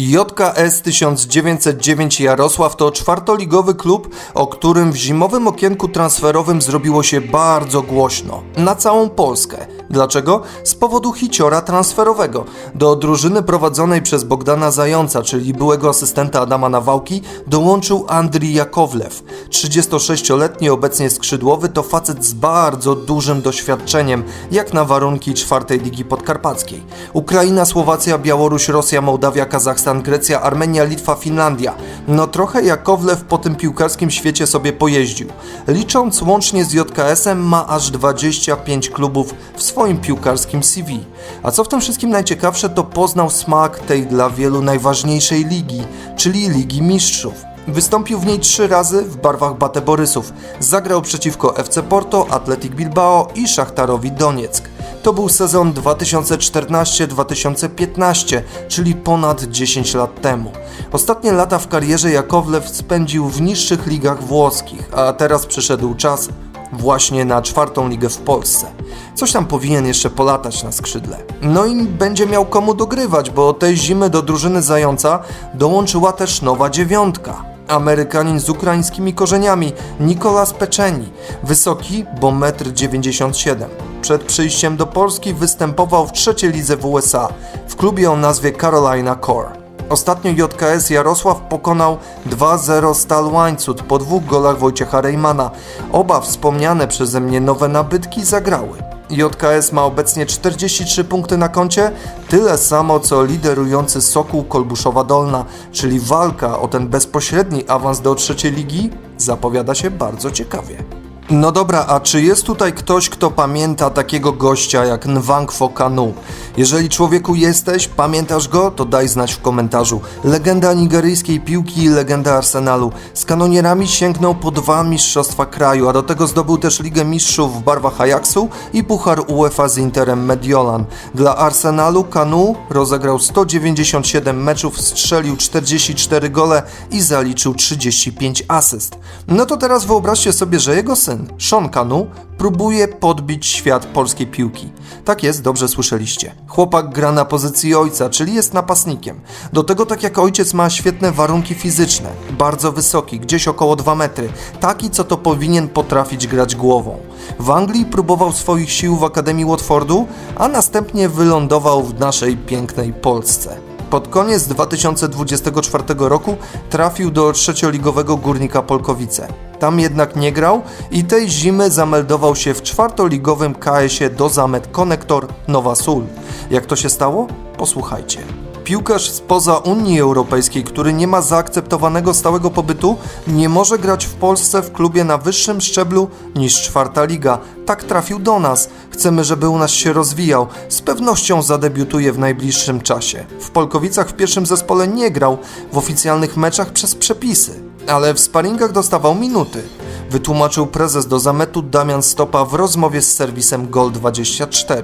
JKS 1909 Jarosław to czwartoligowy klub, o którym w zimowym okienku transferowym zrobiło się bardzo głośno. Na całą Polskę. Dlaczego? Z powodu hiciora transferowego. Do drużyny prowadzonej przez Bogdana Zająca, czyli byłego asystenta Adama Nawałki, dołączył Andrii Jakowlew. 36-letni obecnie skrzydłowy to facet z bardzo dużym doświadczeniem, jak na warunki czwartej ligi podkarpackiej. Ukraina, Słowacja, Białoruś, Rosja, Mołdawia, Kazachstan, Grecja, Armenia, Litwa, Finlandia. No trochę Jakowlew po tym piłkarskim świecie sobie pojeździł. Licząc łącznie z JKS-em ma aż 25 klubów w swoim piłkarskim CV. A co w tym wszystkim najciekawsze, to poznał smak tej dla wielu najważniejszej ligi, czyli Ligi Mistrzów. Wystąpił w niej trzy razy w barwach Bate Borysów. Zagrał przeciwko FC Porto, Athletic Bilbao i Szachtarowi Donieck. To był sezon 2014-2015, czyli ponad 10 lat temu. Ostatnie lata w karierze Jakowlew spędził w niższych ligach włoskich, a teraz przyszedł czas właśnie na czwartą ligę w Polsce. Coś tam powinien jeszcze polatać na skrzydle. No i będzie miał komu dogrywać, bo tej zimy do drużyny Zająca dołączyła też nowa dziewiątka. Amerykanin z ukraińskimi korzeniami, Nikolas Peczeni. Wysoki, bo 1,97 m. Przed przyjściem do Polski występował w trzeciej lidze w USA, w klubie o nazwie Carolina Core. Ostatnio JKS Jarosław pokonał 2-0 Stal Łańcut po dwóch golach Wojciecha Rejmana. Oba wspomniane przeze mnie nowe nabytki zagrały. JKS ma obecnie 43 punkty na koncie, tyle samo co liderujący Sokół Kolbuszowa Dolna, czyli walka o ten bezpośredni awans do trzeciej ligi zapowiada się bardzo ciekawie. No dobra, a czy jest tutaj ktoś, kto pamięta takiego gościa jak Nwankwo Kanu? Jeżeli człowieku jesteś, pamiętasz go, to daj znać w komentarzu. Legenda nigeryjskiej piłki i legenda Arsenalu. Z kanonierami sięgnął po dwa mistrzostwa kraju, a do tego zdobył też Ligę Mistrzów w barwach Ajaxu i Puchar UEFA z Interem Mediolan. Dla Arsenalu Kanu rozegrał 197 meczów, strzelił 44 gole i zaliczył 35 asyst. No to teraz wyobraźcie sobie, że jego syn, Sean Kanu, próbuje podbić świat polskiej piłki. Tak jest, dobrze słyszeliście. Chłopak gra na pozycji ojca, czyli jest napastnikiem. Do tego tak jak ojciec ma świetne warunki fizyczne, bardzo wysoki, gdzieś około 2 metry, taki co to powinien potrafić grać głową. W Anglii próbował swoich sił w Akademii Watfordu, a następnie wylądował w naszej pięknej Polsce. Pod koniec 2024 roku trafił do trzecioligowego Górnika Polkowice. Tam jednak nie grał i tej zimy zameldował się w czwartoligowym KS-ie do Zamet Konektor Nowa Sól. Jak to się stało? Posłuchajcie. Piłkarz spoza Unii Europejskiej, który nie ma zaakceptowanego stałego pobytu, nie może grać w Polsce w klubie na wyższym szczeblu niż czwarta liga. Tak trafił do nas. Chcemy, żeby u nas się rozwijał. Z pewnością zadebiutuje w najbliższym czasie. W Polkowicach w pierwszym zespole nie grał, w oficjalnych meczach przez przepisy, ale w sparingach dostawał minuty. Wytłumaczył prezes do zametu Damian Stopa w rozmowie z serwisem Gol24.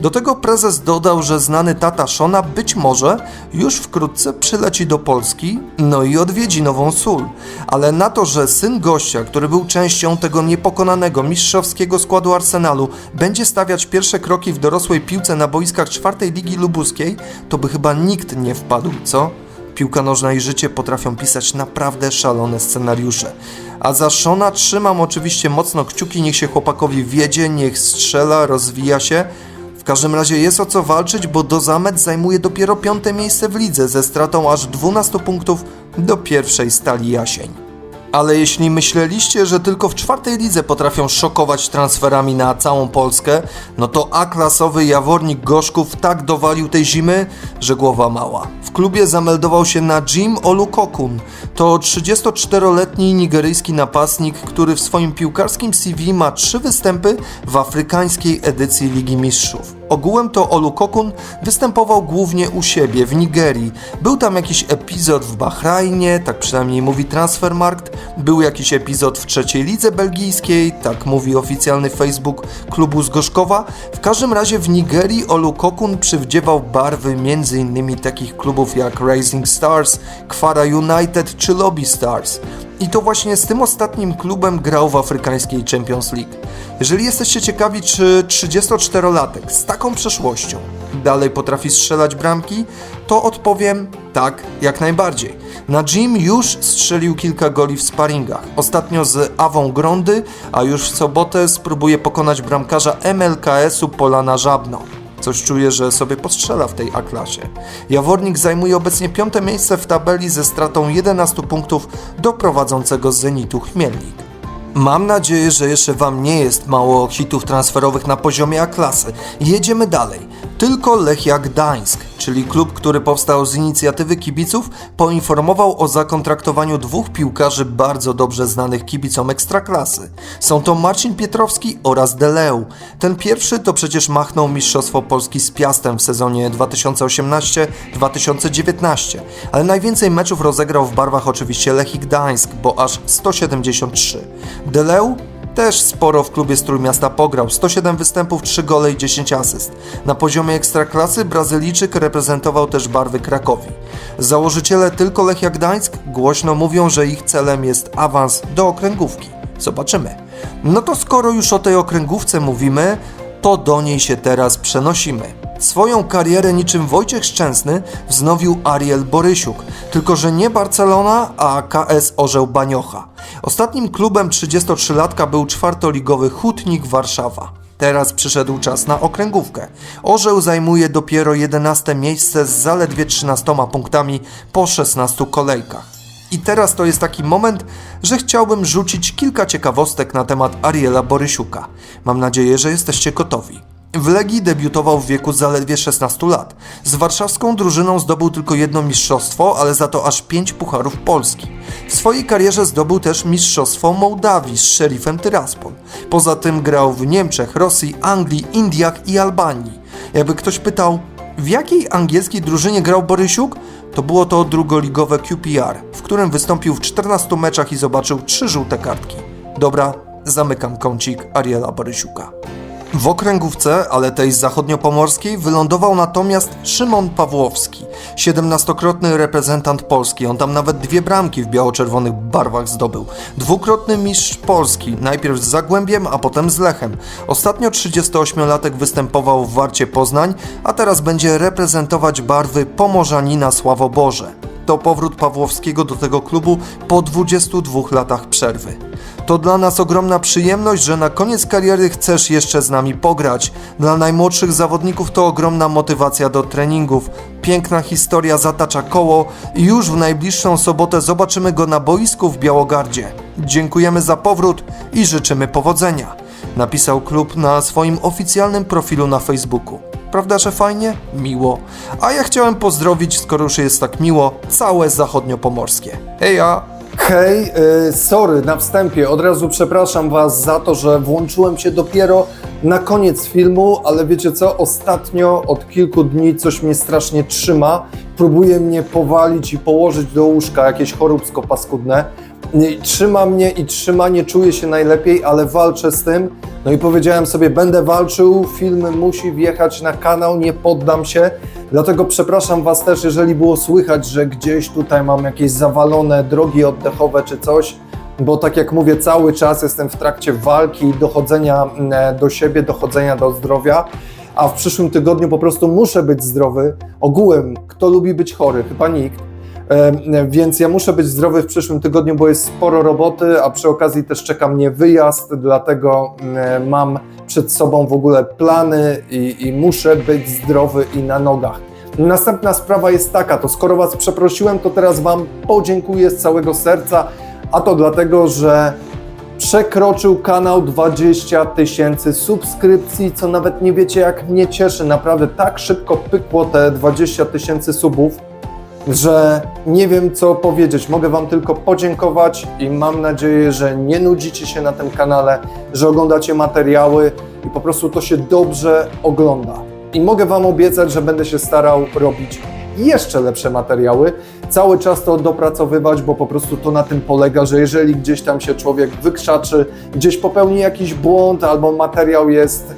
Do tego prezes dodał, że znany tata Szona być może już wkrótce przyleci do Polski, no i odwiedzi Nową Sól. Ale na to, że syn gościa, który był częścią tego niepokonanego mistrzowskiego składu Arsenalu, będzie stawiać pierwsze kroki w dorosłej piłce na boiskach czwartej ligi lubuskiej, to by chyba nikt nie wpadł, co? Piłka nożna i życie potrafią pisać naprawdę szalone scenariusze. A za Szona trzymam oczywiście mocno kciuki, niech się chłopakowi wiedzie, niech strzela, rozwija się. W każdym razie jest o co walczyć, bo do Zamet zajmuje dopiero piąte miejsce w lidze ze stratą aż 12 punktów do pierwszej stali Jasień. Ale jeśli myśleliście, że tylko w czwartej lidze potrafią szokować transferami na całą Polskę, no to A-klasowy Jawornik Gorzków tak dowalił tej zimy, że głowa mała. W klubie zameldował się na Jim Olukokun. To 34-letni nigeryjski napastnik, który w swoim piłkarskim CV ma trzy występy w afrykańskiej edycji Ligi Mistrzów. Ogółem to Olukokun występował głównie u siebie w Nigerii. Był tam jakiś epizod w Bahrajnie, tak przynajmniej mówi Transfermarkt. Był jakiś epizod w trzeciej lidze belgijskiej, tak mówi oficjalny Facebook klubu z Gorzkowa. W każdym razie w Nigerii Olukokun przywdziewał barwy m.in. takich klubów jak Rising Stars, Kwara United czy Lobby Stars. I to właśnie z tym ostatnim klubem grał w afrykańskiej Champions League. Jeżeli jesteście ciekawi, czy 34-latek z taką przeszłością dalej potrafi strzelać bramki, to odpowiem tak, jak najbardziej. Na Jim już strzelił kilka goli w sparingach. Ostatnio z Awą Grondy, a już w sobotę spróbuje pokonać bramkarza MLKS-u Polana Żabno. Coś czuję, że sobie postrzela w tej A-klasie. Jawornik zajmuje obecnie piąte miejsce w tabeli ze stratą 11 punktów do prowadzącego z Zenitu Chmielnik. Mam nadzieję, że jeszcze Wam nie jest mało hitów transferowych na poziomie A-klasy. Jedziemy dalej. Tylko Lechia Gdańsk, czyli klub, który powstał z inicjatywy kibiców, poinformował o zakontraktowaniu dwóch piłkarzy bardzo dobrze znanych kibicom Ekstraklasy. Są to Marcin Pietrowski oraz Deleu. Ten pierwszy to przecież machnął Mistrzostwo Polski z Piastem w sezonie 2018-2019, ale najwięcej meczów rozegrał w barwach oczywiście Lechii Gdańsk, bo aż 173. Deleu też sporo w klubie z Trójmiasta pograł, 107 występów, 3 gole i 10 asyst. Na poziomie ekstraklasy Brazylijczyk reprezentował też barwy Krakowi. Założyciele tylko Lechia Gdańsk głośno mówią, że ich celem jest awans do okręgówki. Zobaczymy. No to skoro już o tej okręgówce mówimy, to do niej się teraz przenosimy. Swoją karierę niczym Wojciech Szczęsny wznowił Ariel Borysiuk, tylko że nie Barcelona, a KS Orzeł Baniocha. Ostatnim klubem 33-latka był czwartoligowy Hutnik Warszawa. Teraz przyszedł czas na okręgówkę. Orzeł zajmuje dopiero 11 miejsce z zaledwie 13 punktami po 16 kolejkach. I teraz to jest taki moment, że chciałbym rzucić kilka ciekawostek na temat Ariela Borysiuka. Mam nadzieję, że jesteście gotowi. W Legii debiutował w wieku zaledwie 16 lat. Z warszawską drużyną zdobył tylko jedno mistrzostwo, ale za to aż pięć pucharów Polski. Swojej karierze zdobył też mistrzostwo Mołdawii z Sheriffem Tyraspol. Poza tym grał w Niemczech, Rosji, Anglii, Indiach i Albanii. Jakby ktoś pytał, w jakiej angielskiej drużynie grał Borysiuk? To było to drugoligowe QPR, w którym wystąpił w 14 meczach i zobaczył trzy żółte kartki. Dobra, zamykam kącik Ariela Borysiuka. W okręgówce, ale tej zachodniopomorskiej, wylądował natomiast Szymon Pawłowski, 17-krotny reprezentant Polski. On tam nawet dwie bramki w biało-czerwonych barwach zdobył. Dwukrotny mistrz Polski, najpierw z Zagłębiem, a potem z Lechem. Ostatnio 38-latek występował w Warcie Poznań, a teraz będzie reprezentować barwy Pomorzanina Sławoborze. To powrót Pawłowskiego do tego klubu po 22 latach przerwy. To dla nas ogromna przyjemność, że na koniec kariery chcesz jeszcze z nami pograć. Dla najmłodszych zawodników to ogromna motywacja do treningów. Piękna historia zatacza koło i już w najbliższą sobotę zobaczymy go na boisku w Białogardzie. Dziękujemy za powrót i życzymy powodzenia. Napisał klub na swoim oficjalnym profilu na Facebooku. Prawda, że fajnie? Miło. A ja chciałem pozdrowić, skoro już jest tak miło, całe zachodniopomorskie. Heja! Hej, y, sorry na wstępie, od razu przepraszam Was za to, że włączyłem się dopiero na koniec filmu, ale wiecie co, ostatnio od kilku dni coś mnie strasznie trzyma, próbuje mnie powalić i położyć do łóżka, jakieś choróbsko paskudne. Trzyma mnie i trzyma, nie czuję się najlepiej, ale walczę z tym. No i powiedziałem sobie, będę walczył, film musi wjechać na kanał, nie poddam się. Dlatego przepraszam Was też, jeżeli było słychać, że gdzieś tutaj mam jakieś zawalone drogi oddechowe czy coś, bo tak jak mówię, cały czas jestem w trakcie walki, dochodzenia mm, do siebie, dochodzenia do zdrowia. A w przyszłym tygodniu po prostu muszę być zdrowy. Ogółem, kto lubi być chory? Chyba nikt. E, Więc ja muszę być zdrowy w przyszłym tygodniu, bo jest sporo roboty, a przy okazji też czeka mnie wyjazd, dlatego mm, mam przed sobą w ogóle plany i, i muszę być zdrowy i na nogach. Następna sprawa jest taka, to skoro Was przeprosiłem, to teraz Wam podziękuję z całego serca, a to dlatego, że przekroczył kanał 20 tysięcy subskrypcji, co nawet nie wiecie jak mnie cieszy. Naprawdę tak szybko pykło te 20 tysięcy subów że nie wiem co powiedzieć. Mogę Wam tylko podziękować i mam nadzieję, że nie nudzicie się na tym kanale, że oglądacie materiały i po prostu to się dobrze ogląda. I mogę Wam obiecać, że będę się starał robić jeszcze lepsze materiały, cały czas to dopracowywać, bo po prostu to na tym polega, że jeżeli gdzieś tam się człowiek wykrzaczy, gdzieś popełni jakiś błąd albo materiał jest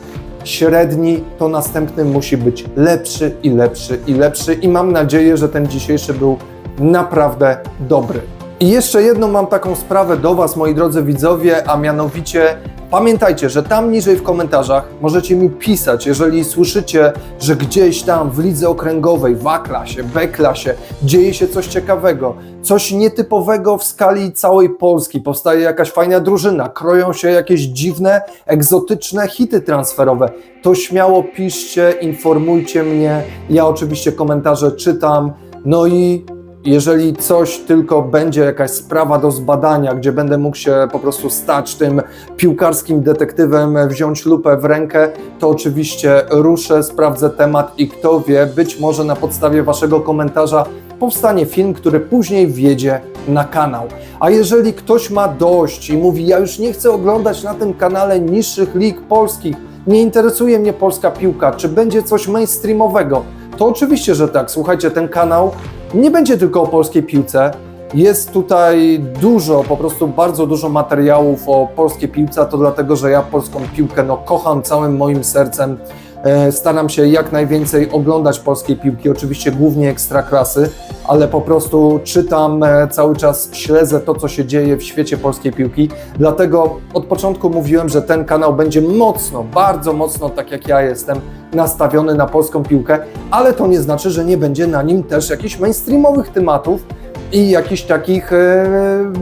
średni, to następny musi być lepszy i lepszy i lepszy i mam nadzieję, że ten dzisiejszy był naprawdę dobry. I jeszcze jedną mam taką sprawę do Was, moi drodzy widzowie, a mianowicie pamiętajcie, że tam niżej w komentarzach możecie mi pisać, jeżeli słyszycie, że gdzieś tam w lidze okręgowej, w A-klasie, B-klasie dzieje się coś ciekawego, coś nietypowego w skali całej Polski, powstaje jakaś fajna drużyna, kroją się jakieś dziwne, egzotyczne hity transferowe, to śmiało piszcie, informujcie mnie, ja oczywiście komentarze czytam, no i jeżeli coś tylko będzie jakaś sprawa do zbadania, gdzie będę mógł się po prostu stać tym piłkarskim detektywem, wziąć lupę w rękę, to oczywiście ruszę, sprawdzę temat i kto wie, być może na podstawie Waszego komentarza powstanie film, który później wjedzie na kanał. A jeżeli ktoś ma dość i mówi, ja już nie chcę oglądać na tym kanale niższych lig polskich, nie interesuje mnie polska piłka, czy będzie coś mainstreamowego, to oczywiście, że tak. Słuchajcie, ten kanał nie będzie tylko o polskiej piłce. Jest tutaj dużo, po prostu bardzo dużo materiałów o polskiej piłce, a to dlatego, że ja polską piłkę no, kocham całym moim sercem. E, Staram się jak najwięcej oglądać polskiej piłki, oczywiście głównie ekstraklasy, ale po prostu czytam e, cały czas, śledzę to, co się dzieje w świecie polskiej piłki. Dlatego od początku mówiłem, że ten kanał będzie mocno, bardzo mocno, tak jak ja jestem, nastawiony na polską piłkę, ale to nie znaczy, że nie będzie na nim też jakichś mainstreamowych tematów i jakichś takich e,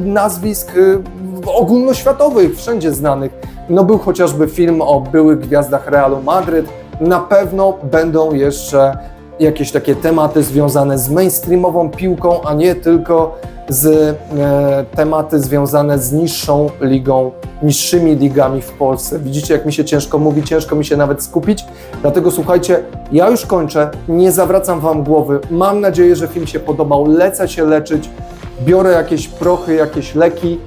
nazwisk ogólnoświatowych, wszędzie znanych. No był chociażby film o byłych gwiazdach Realu Madryt. Na pewno będą jeszcze jakieś takie tematy związane z mainstreamową piłką, a nie tylko z e, tematy związane z niższą ligą, niższymi ligami w Polsce. Widzicie, jak mi się ciężko mówi, ciężko mi się nawet skupić. Dlatego słuchajcie, ja już kończę, nie zawracam Wam głowy. Mam nadzieję, że film się podobał. Lecę się leczyć, biorę jakieś prochy, jakieś leki,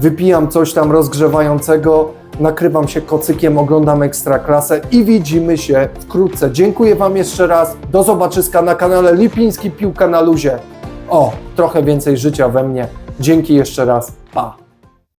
wypijam coś tam rozgrzewającego, nakrywam się kocykiem, oglądam Ekstraklasę i widzimy się wkrótce. Dziękuję Wam jeszcze raz. Do zobaczyska na kanale Lipiński Piłka na Luzie. O, trochę więcej życia we mnie. Dzięki jeszcze raz. Pa.